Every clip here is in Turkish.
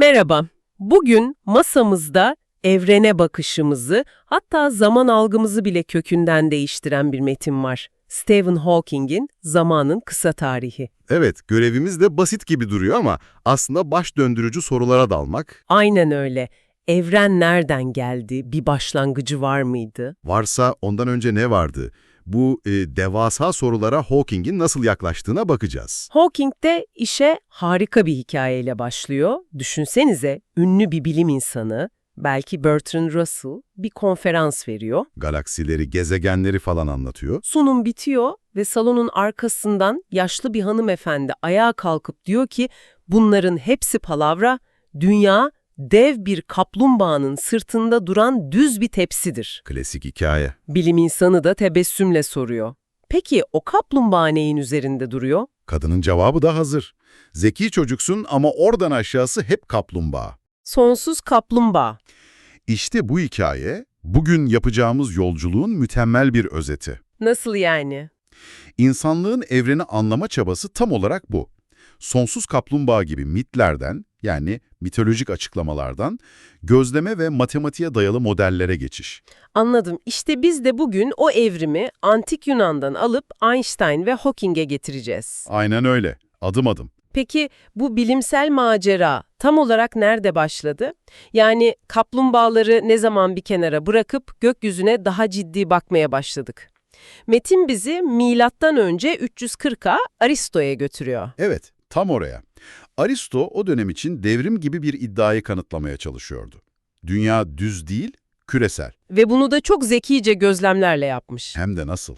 Merhaba. Bugün masamızda evrene bakışımızı, hatta zaman algımızı bile kökünden değiştiren bir metin var. Stephen Hawking'in Zamanın Kısa Tarihi. Evet, görevimiz de basit gibi duruyor ama aslında baş döndürücü sorulara dalmak, Aynen öyle. Evren nereden geldi? Bir başlangıcı var mıydı? varsa ondan önce ne vardı? Bu e, devasa sorulara Hawking'in nasıl yaklaştığına bakacağız. Hawking de işe harika bir hikayeyle başlıyor. Düşünsenize ünlü bir bilim insanı, belki Bertrand Russell, bir konferans veriyor. Galaksileri, gezegenleri falan anlatıyor. Sunum bitiyor ve salonun arkasından yaşlı bir hanımefendi ayağa kalkıp diyor ki bunların hepsi palavra, dünya dev bir kaplumbağanın sırtında duran düz bir tepsidir. Klasik hikaye. Bilim insanı da tebessümle soruyor. Peki o kaplumbağa neyin üzerinde duruyor? Kadının cevabı da hazır. Zeki çocuksun ama oradan aşağısı hep kaplumbağa. Sonsuz kaplumbağa. İşte bu hikaye, bugün yapacağımız yolculuğun mükemmel bir özeti. Nasıl yani? İnsanlığın evreni anlama çabası tam olarak bu. Sonsuz kaplumbağa gibi mitlerden, yani mitolojik açıklamalardan, gözleme ve matematiğe dayalı modellere geçiş. Anladım. İşte biz de bugün o evrimi antik Yunan'dan alıp Einstein ve Hawking'e getireceğiz. Aynen öyle, adım adım. Peki bu bilimsel macera tam olarak nerede başladı? Yani kaplumbağaları ne zaman bir kenara bırakıp gökyüzüne daha ciddi bakmaya başladık? Metin bizi milattan önce 340'a Aristo'ya götürüyor. Evet, tam oraya. Aristo o dönem için devrim gibi bir iddiayı kanıtlamaya çalışıyordu. Dünya düz değil, küresel. Ve bunu da çok zekice gözlemlerle yapmış. Hem de nasıl?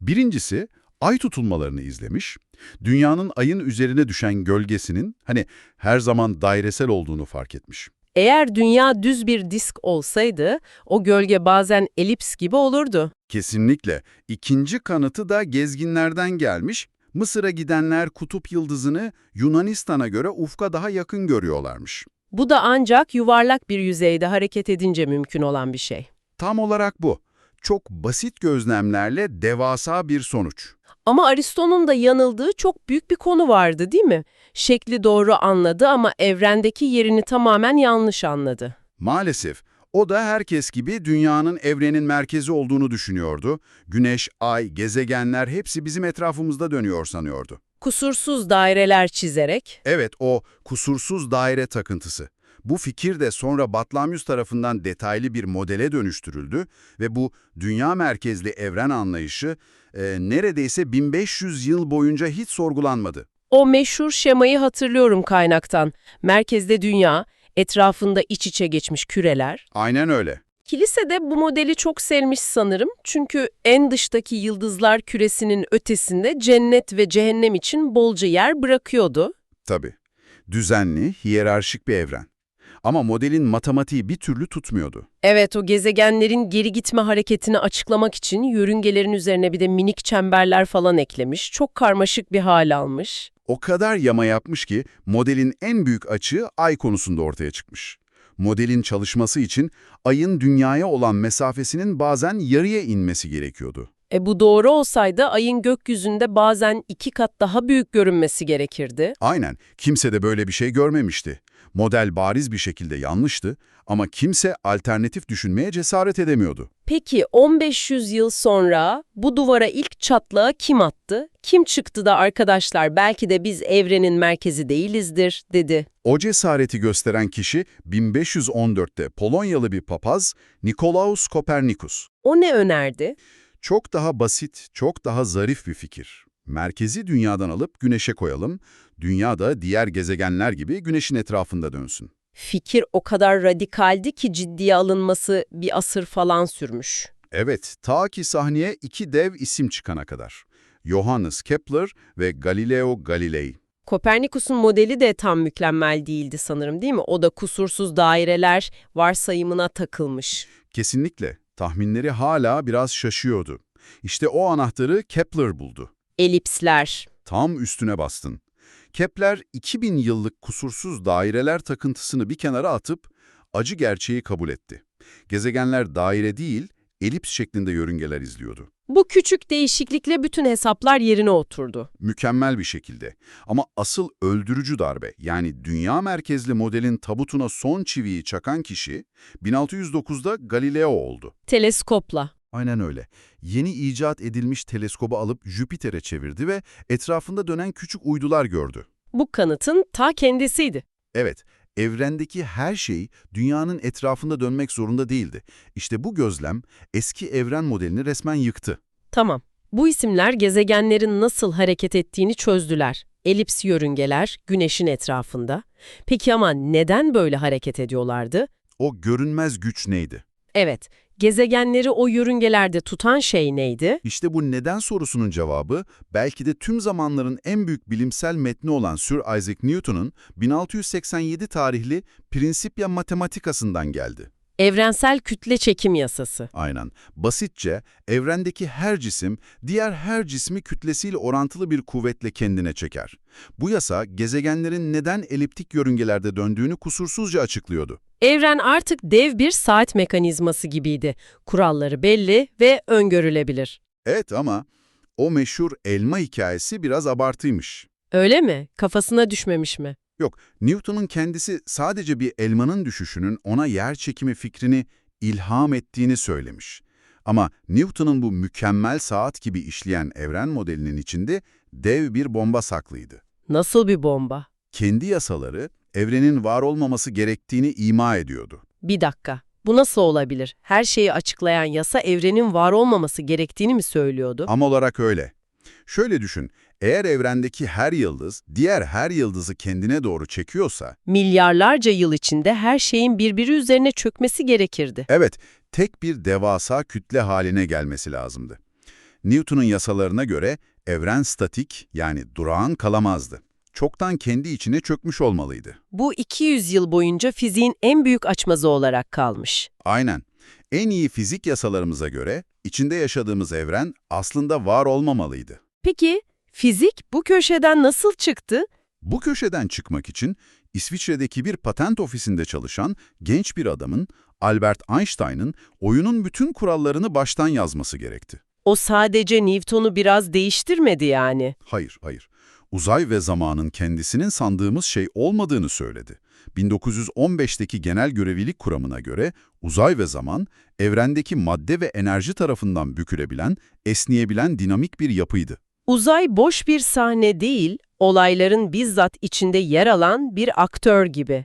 Birincisi, ay tutulmalarını izlemiş, dünyanın ayın üzerine düşen gölgesinin hani her zaman dairesel olduğunu fark etmiş. Eğer dünya düz bir disk olsaydı, o gölge bazen elips gibi olurdu. Kesinlikle. İkinci kanıtı da gezginlerden gelmiş. Mısır'a gidenler kutup yıldızını Yunanistan'a göre ufka daha yakın görüyorlarmış. Bu da ancak yuvarlak bir yüzeyde hareket edince mümkün olan bir şey. Tam olarak bu. Çok basit gözlemlerle devasa bir sonuç. Ama Aristo'nun da yanıldığı çok büyük bir konu vardı değil mi? Şekli doğru anladı ama evrendeki yerini tamamen yanlış anladı. Maalesef o da herkes gibi dünyanın evrenin merkezi olduğunu düşünüyordu. Güneş, ay, gezegenler hepsi bizim etrafımızda dönüyor sanıyordu. Kusursuz daireler çizerek, Evet o kusursuz daire takıntısı. Bu fikir de sonra Batlamyus tarafından detaylı bir modele dönüştürüldü ve bu dünya merkezli evren anlayışı e, neredeyse 1500 yıl boyunca hiç sorgulanmadı. o meşhur şemayı hatırlıyorum kaynaktan. Merkezde dünya, etrafında iç içe geçmiş küreler. Aynen öyle. Kilise de bu modeli çok sevmiş sanırım. Çünkü en dıştaki yıldızlar küresinin ötesinde cennet ve cehennem için bolca yer bırakıyordu. Tabii. Düzenli, hiyerarşik bir evren. Ama modelin matematiği bir türlü tutmuyordu. Evet, o gezegenlerin geri gitme hareketini açıklamak için yörüngelerin üzerine bir de minik çemberler falan eklemiş. Çok karmaşık bir hal almış. O kadar yama yapmış ki modelin en büyük açığı ay konusunda ortaya çıkmış. Modelin çalışması için ayın dünyaya olan mesafesinin bazen yarıya inmesi gerekiyordu. E bu doğru olsaydı ayın gökyüzünde bazen iki kat daha büyük görünmesi gerekirdi. Aynen, kimse de böyle bir şey görmemişti. Model bariz bir şekilde yanlıştı ama kimse alternatif düşünmeye cesaret edemiyordu. Peki 1500 yıl sonra bu duvara ilk çatlağı kim attı? Kim çıktı da arkadaşlar belki de biz evrenin merkezi değilizdir dedi. O cesareti gösteren kişi 1514'te Polonyalı bir papaz Nikolaus Kopernikus. O ne önerdi? Çok daha basit, çok daha zarif bir fikir. Merkezi dünyadan alıp güneşe koyalım, dünya da diğer gezegenler gibi güneşin etrafında dönsün. Fikir o kadar radikaldi ki ciddiye alınması bir asır falan sürmüş. Evet, ta ki sahneye iki dev isim çıkana kadar. Johannes Kepler ve Galileo Galilei. Kopernikus'un modeli de tam mükemmel değildi sanırım değil mi? O da kusursuz daireler varsayımına takılmış. Kesinlikle, tahminleri hala biraz şaşıyordu. İşte o anahtarı Kepler buldu. Elipsler. Tam üstüne bastın. Kepler 2000 yıllık kusursuz daireler takıntısını bir kenara atıp acı gerçeği kabul etti. Gezegenler daire değil, elips şeklinde yörüngeler izliyordu. Bu küçük değişiklikle bütün hesaplar yerine oturdu. Mükemmel bir şekilde. Ama asıl öldürücü darbe yani dünya merkezli modelin tabutuna son çiviyi çakan kişi 1609'da Galileo oldu. Teleskopla. Aynen öyle. Yeni icat edilmiş teleskobu alıp Jüpiter'e çevirdi ve etrafında dönen küçük uydular gördü. Bu kanıtın ta kendisiydi. Evet, evrendeki her şey dünyanın etrafında dönmek zorunda değildi. İşte bu gözlem eski evren modelini resmen yıktı. Tamam. Bu isimler gezegenlerin nasıl hareket ettiğini çözdüler. Elips yörüngeler güneşin etrafında. Peki ama neden böyle hareket ediyorlardı? O görünmez güç neydi? Evet, gezegenleri o yörüngelerde tutan şey neydi? İşte bu neden sorusunun cevabı belki de tüm zamanların en büyük bilimsel metni olan Sir Isaac Newton'un 1687 tarihli Principia Mathematicas'ından geldi. Evrensel kütle çekim yasası. Aynen. Basitçe evrendeki her cisim diğer her cismi kütlesiyle orantılı bir kuvvetle kendine çeker. Bu yasa gezegenlerin neden eliptik yörüngelerde döndüğünü kusursuzca açıklıyordu. Evren artık dev bir saat mekanizması gibiydi. Kuralları belli ve öngörülebilir. Evet ama o meşhur elma hikayesi biraz abartıymış. Öyle mi? Kafasına düşmemiş mi? Yok, Newton'un kendisi sadece bir elmanın düşüşünün ona yer çekimi fikrini ilham ettiğini söylemiş. Ama Newton'un bu mükemmel saat gibi işleyen evren modelinin içinde dev bir bomba saklıydı. Nasıl bir bomba? Kendi yasaları evrenin var olmaması gerektiğini ima ediyordu. Bir dakika. Bu nasıl olabilir? Her şeyi açıklayan yasa evrenin var olmaması gerektiğini mi söylüyordu? Am olarak öyle. Şöyle düşün, eğer evrendeki her yıldız diğer her yıldızı kendine doğru çekiyorsa, Milyarlarca yıl içinde her şeyin birbiri üzerine çökmesi gerekirdi. evet tek bir devasa kütle haline gelmesi lazımdı. Newton'un yasalarına göre evren statik yani durağan kalamazdı. Çoktan kendi içine çökmüş olmalıydı. Bu 200 yıl boyunca fiziğin en büyük açmazı olarak kalmış. Aynen. En iyi fizik yasalarımıza göre içinde yaşadığımız evren aslında var olmamalıydı. Peki fizik bu köşeden nasıl çıktı? Bu köşeden çıkmak için İsviçre'deki bir patent ofisinde çalışan genç bir adamın Albert Einstein'ın oyunun bütün kurallarını baştan yazması gerekti. O sadece Newton'u biraz değiştirmedi yani. Hayır, hayır. Uzay ve zamanın kendisinin sandığımız şey olmadığını söyledi. 1915'teki genel görevlilik kuramına göre uzay ve zaman, evrendeki madde ve enerji tarafından bükülebilen, esneyebilen dinamik bir yapıydı. Uzay boş bir sahne değil, olayların bizzat içinde yer alan bir aktör gibi.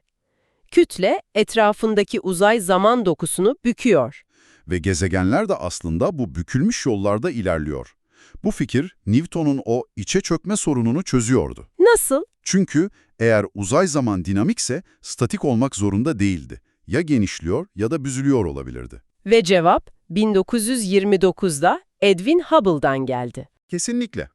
Kütle etrafındaki uzay zaman dokusunu büküyor. Ve gezegenler de aslında bu bükülmüş yollarda ilerliyor. Bu fikir Newton'un o içe çökme sorununu çözüyordu. Nasıl? Çünkü eğer uzay zaman dinamikse statik olmak zorunda değildi. Ya genişliyor ya da büzülüyor olabilirdi. Ve cevap 1929'da Edwin Hubble'dan geldi. Kesinlikle.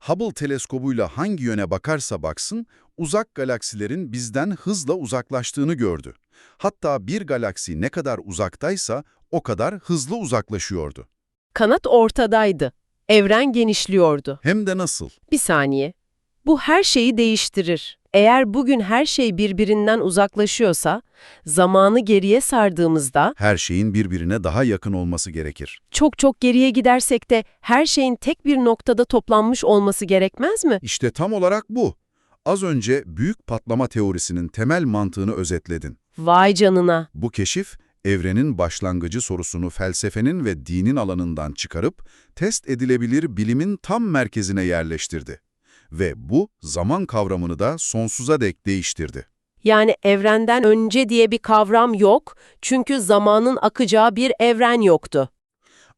Hubble teleskobuyla hangi yöne bakarsa baksın, uzak galaksilerin bizden hızla uzaklaştığını gördü. Hatta bir galaksi ne kadar uzaktaysa o kadar hızlı uzaklaşıyordu. Kanat ortadaydı. Evren genişliyordu. Hem de nasıl? Bir saniye. Bu her şeyi değiştirir. Eğer bugün her şey birbirinden uzaklaşıyorsa, zamanı geriye sardığımızda Her şeyin birbirine daha yakın olması gerekir. çok çok geriye gidersek de her şeyin tek bir noktada toplanmış olması gerekmez mi? İşte tam olarak bu. Az önce büyük patlama teorisinin temel mantığını özetledin. Vay canına. Bu keşif, evrenin başlangıcı sorusunu felsefenin ve dinin alanından çıkarıp, test edilebilir bilimin tam merkezine yerleştirdi. Ve bu, zaman kavramını da sonsuza dek değiştirdi. Yani evrenden önce diye bir kavram yok çünkü zamanın akacağı bir evren yoktu.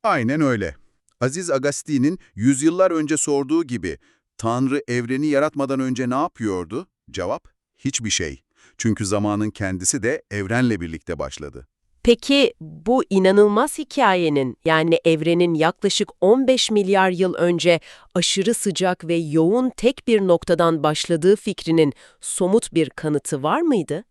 Aynen öyle. Aziz Agustin'in yüzyıllar önce sorduğu gibi, Tanrı evreni yaratmadan önce ne yapıyordu? Cevap, hiçbir şey. Çünkü zamanın kendisi de evrenle birlikte başladı. Peki bu inanılmaz hikayenin yani evrenin yaklaşık 15 milyar yıl önce aşırı sıcak ve yoğun tek bir noktadan başladığı fikrinin somut bir kanıtı var mıydı?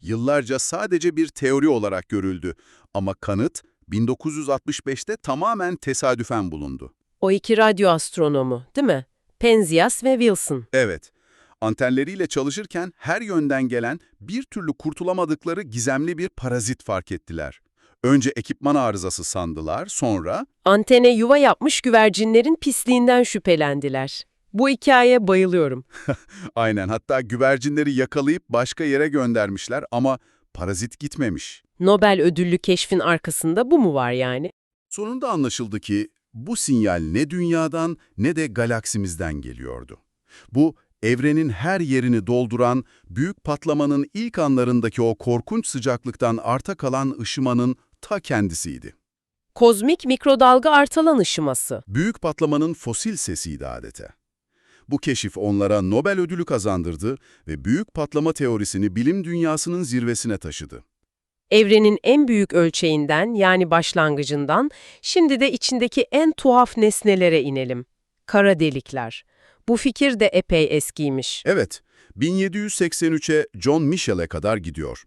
Yıllarca sadece bir teori olarak görüldü ama kanıt 1965'te tamamen tesadüfen bulundu. O iki radyo astronomu, değil mi? Penzias ve Wilson. Evet, antenleriyle çalışırken her yönden gelen bir türlü kurtulamadıkları gizemli bir parazit fark ettiler. Önce ekipman arızası sandılar, sonra... Antene yuva yapmış güvercinlerin pisliğinden şüphelendiler. Bu hikayeye bayılıyorum. Aynen, hatta güvercinleri yakalayıp başka yere göndermişler ama parazit gitmemiş. Nobel ödüllü keşfin arkasında bu mu var yani? Sonunda anlaşıldı ki bu sinyal ne dünyadan ne de galaksimizden geliyordu. Bu, evrenin her yerini dolduran, büyük patlamanın ilk anlarındaki o korkunç sıcaklıktan arta kalan ışımanın ta kendisiydi. Kozmik mikrodalga artalan ışıması. Büyük patlamanın fosil sesiydi adeta. Bu keşif onlara Nobel ödülü kazandırdı ve büyük patlama teorisini bilim dünyasının zirvesine taşıdı. Evrenin en büyük ölçeğinden yani başlangıcından şimdi de içindeki en tuhaf nesnelere inelim. Kara delikler. Bu fikir de epey eskiymiş. Evet, 1783'e John Michell'e kadar gidiyor.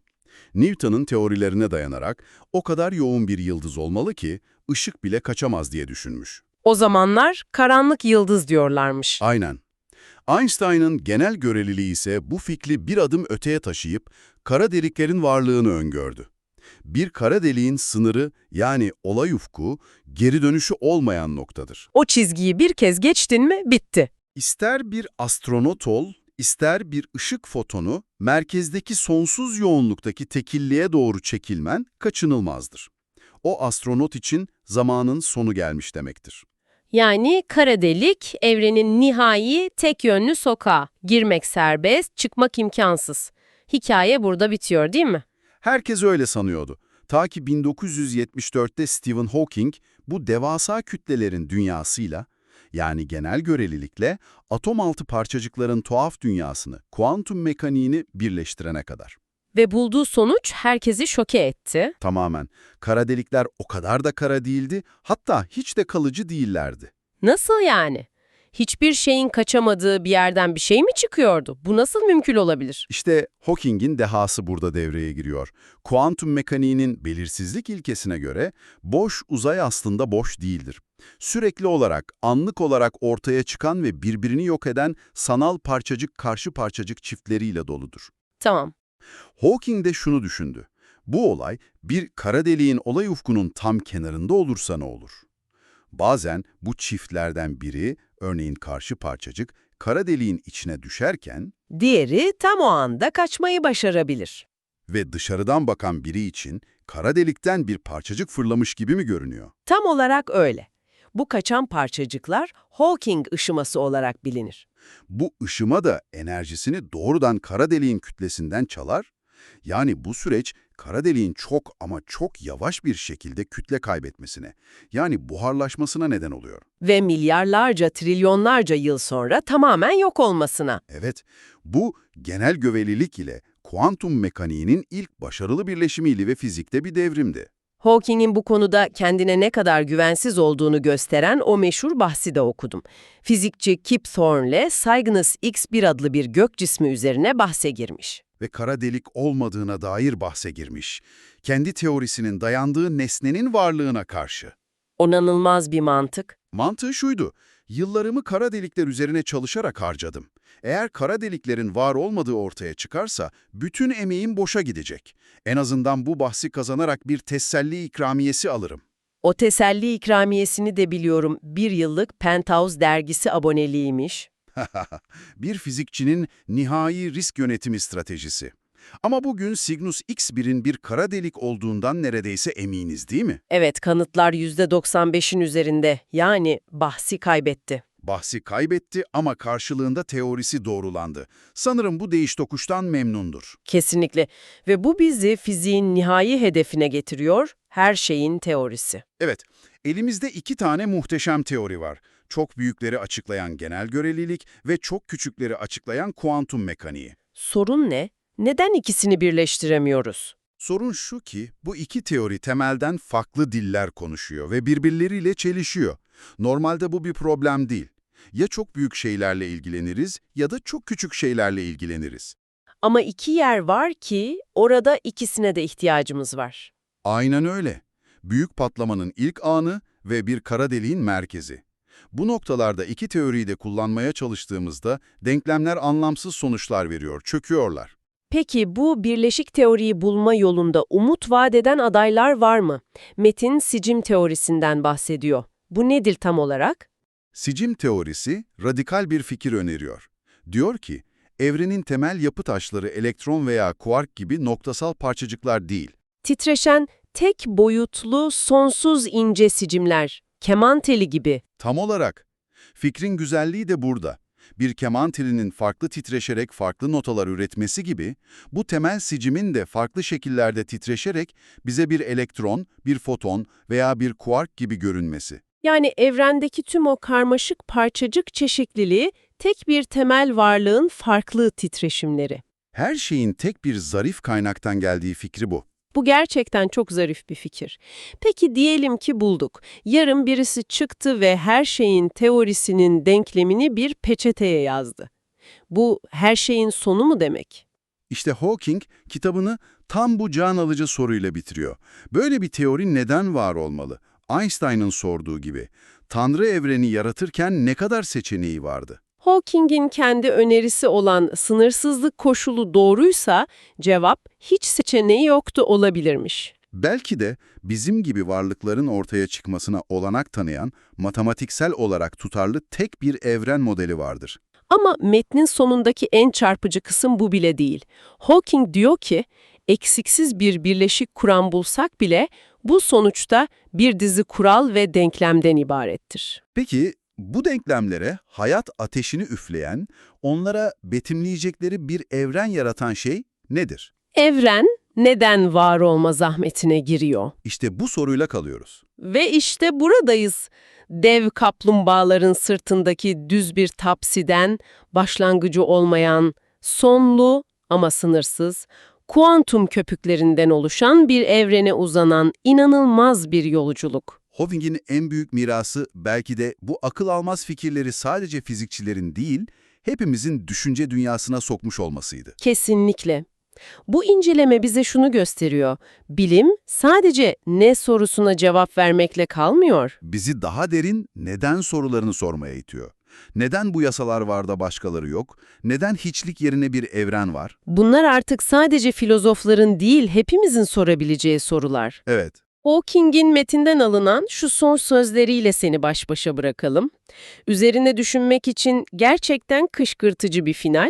Newton'un teorilerine dayanarak o kadar yoğun bir yıldız olmalı ki ışık bile kaçamaz diye düşünmüş. O zamanlar karanlık yıldız diyorlarmış. Aynen. Einstein'ın genel göreliliği ise bu fikri bir adım öteye taşıyıp kara deliklerin varlığını öngördü. Bir kara deliğin sınırı yani olay ufku geri dönüşü olmayan noktadır. O çizgiyi bir kez geçtin mi bitti. İster bir astronot ol, ister bir ışık fotonu, merkezdeki sonsuz yoğunluktaki tekilliğe doğru çekilmen kaçınılmazdır. O astronot için zamanın sonu gelmiş demektir. Yani kara delik evrenin nihai tek yönlü sokağı. Girmek serbest, çıkmak imkansız. Hikaye burada bitiyor değil mi? Herkes öyle sanıyordu. Ta ki 1974'te Stephen Hawking bu devasa kütlelerin dünyasıyla, yani genel görelilikle atom altı parçacıkların tuhaf dünyasını, kuantum mekaniğini birleştirene kadar. Ve bulduğu sonuç herkesi şoke etti. Tamamen. Kara delikler o kadar da kara değildi, hatta hiç de kalıcı değillerdi. Nasıl yani? Hiçbir şeyin kaçamadığı bir yerden bir şey mi çıkıyordu? Bu nasıl mümkün olabilir? İşte Hawking'in dehası burada devreye giriyor. Kuantum mekaniğinin belirsizlik ilkesine göre boş uzay aslında boş değildir. Sürekli olarak, anlık olarak ortaya çıkan ve birbirini yok eden sanal parçacık karşı parçacık çiftleriyle doludur. Tamam. Hawking de şunu düşündü. Bu olay bir kara deliğin olay ufkunun tam kenarında olursa ne olur? Bazen bu çiftlerden biri, örneğin karşı parçacık, kara deliğin içine düşerken Diğeri tam o anda kaçmayı başarabilir. ve dışarıdan bakan biri için kara delikten bir parçacık fırlamış gibi mi görünüyor? Tam olarak öyle. Bu kaçan parçacıklar Hawking ışıması olarak bilinir. Bu ışıma da enerjisini doğrudan kara deliğin kütlesinden çalar. Yani bu süreç kara deliğin çok ama çok yavaş bir şekilde kütle kaybetmesine, yani buharlaşmasına neden oluyor. Ve milyarlarca, trilyonlarca yıl sonra tamamen yok olmasına. Evet, bu genel gövelilik ile kuantum mekaniğinin ilk başarılı birleşimiyle ve fizikte bir devrimdi. Hawking'in bu konuda kendine ne kadar güvensiz olduğunu gösteren o meşhur bahsi de okudum. Fizikçi Kip Thorne'le Cygnus X1 adlı bir gök cismi üzerine bahse girmiş. Ve kara delik olmadığına dair bahse girmiş. Kendi teorisinin dayandığı nesnenin varlığına karşı. Onanılmaz bir mantık. Mantığı şuydu, yıllarımı kara delikler üzerine çalışarak harcadım. Eğer kara deliklerin var olmadığı ortaya çıkarsa bütün emeğim boşa gidecek. En azından bu bahsi kazanarak bir teselli ikramiyesi alırım. O teselli ikramiyesini de biliyorum. Bir yıllık Penthouse dergisi aboneliğiymiş. bir fizikçinin nihai risk yönetimi stratejisi. Ama bugün Cygnus X1'in bir kara delik olduğundan neredeyse eminiz değil mi? Evet, kanıtlar %95'in üzerinde. Yani bahsi kaybetti. Bahsi kaybetti ama karşılığında teorisi doğrulandı. Sanırım bu değiş tokuştan memnundur. Kesinlikle. Ve bu bizi fiziğin nihai hedefine getiriyor, her şeyin teorisi. Evet, elimizde iki tane muhteşem teori var. Çok büyükleri açıklayan genel görelilik ve çok küçükleri açıklayan kuantum mekaniği. Sorun ne? Neden ikisini birleştiremiyoruz? Sorun şu ki, bu iki teori temelden farklı diller konuşuyor ve birbirleriyle çelişiyor. Normalde bu bir problem değil. Ya çok büyük şeylerle ilgileniriz ya da çok küçük şeylerle ilgileniriz. Ama iki yer var ki orada ikisine de ihtiyacımız var. Aynen öyle. Büyük patlamanın ilk anı ve bir kara deliğin merkezi. Bu noktalarda iki teoriyi de kullanmaya çalıştığımızda denklemler anlamsız sonuçlar veriyor, çöküyorlar. Peki bu birleşik teoriyi bulma yolunda umut vaat eden adaylar var mı? Metin sicim teorisinden bahsediyor. Bu nedir tam olarak? Sicim teorisi radikal bir fikir öneriyor. Diyor ki, evrenin temel yapı taşları elektron veya kuark gibi noktasal parçacıklar değil. Titreşen, tek boyutlu, sonsuz ince sicimler, keman teli gibi. Tam olarak. Fikrin güzelliği de burada. Bir keman telinin farklı titreşerek farklı notalar üretmesi gibi, bu temel sicimin de farklı şekillerde titreşerek bize bir elektron, bir foton veya bir kuark gibi görünmesi. Yani evrendeki tüm o karmaşık parçacık çeşitliliği tek bir temel varlığın farklı titreşimleri. Her şeyin tek bir zarif kaynaktan geldiği fikri bu. Bu gerçekten çok zarif bir fikir. Peki diyelim ki bulduk. Yarın birisi çıktı ve her şeyin teorisinin denklemini bir peçeteye yazdı. Bu her şeyin sonu mu demek? İşte Hawking kitabını tam bu can alıcı soruyla bitiriyor. Böyle bir teori neden var olmalı? Einstein'ın sorduğu gibi. Tanrı evreni yaratırken ne kadar seçeneği vardı? Hawking'in kendi önerisi olan sınırsızlık koşulu doğruysa cevap hiç seçeneği yoktu olabilirmiş. Belki de bizim gibi varlıkların ortaya çıkmasına olanak tanıyan, matematiksel olarak tutarlı tek bir evren modeli vardır. Ama metnin sonundaki en çarpıcı kısım bu bile değil. Hawking diyor ki, eksiksiz bir birleşik kuram bulsak bile bu sonuçta bir dizi kural ve denklemden ibarettir. Peki bu denklemlere hayat ateşini üfleyen, onlara betimleyecekleri bir evren yaratan şey nedir? Evren neden var olma zahmetine giriyor? İşte bu soruyla kalıyoruz. Ve işte buradayız. Dev kaplumbağaların sırtındaki düz bir tapsiden, başlangıcı olmayan, sonlu ama sınırsız, kuantum köpüklerinden oluşan bir evrene uzanan inanılmaz bir yolculuk. Hawking'in en büyük mirası belki de bu akıl almaz fikirleri sadece fizikçilerin değil, hepimizin düşünce dünyasına sokmuş olmasıydı. Kesinlikle. Bu inceleme bize şunu gösteriyor. Bilim sadece ne sorusuna cevap vermekle kalmıyor. Bizi daha derin neden sorularını sormaya itiyor. Neden bu yasalar var da başkaları yok? Neden hiçlik yerine bir evren var? Bunlar artık sadece filozofların değil, hepimizin sorabileceği sorular. Evet, Hawking'in metinden alınan şu son sözleriyle seni baş başa bırakalım. Üzerine düşünmek için gerçekten kışkırtıcı bir final.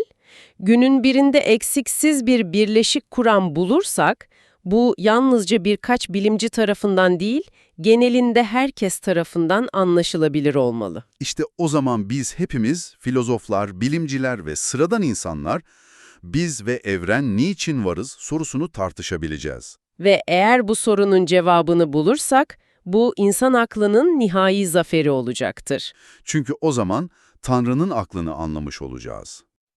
Günün birinde eksiksiz bir birleşik kuram bulursak, bu yalnızca birkaç bilimci tarafından değil, genelinde herkes tarafından anlaşılabilir olmalı. işte o zaman biz hepimiz, filozoflar, bilimciler ve sıradan insanlar, biz ve evren niçin varız sorusunu tartışabileceğiz. Ve eğer bu sorunun cevabını bulursak, bu insan aklının nihai zaferi olacaktır. Çünkü o zaman Tanrı'nın aklını anlamış olacağız.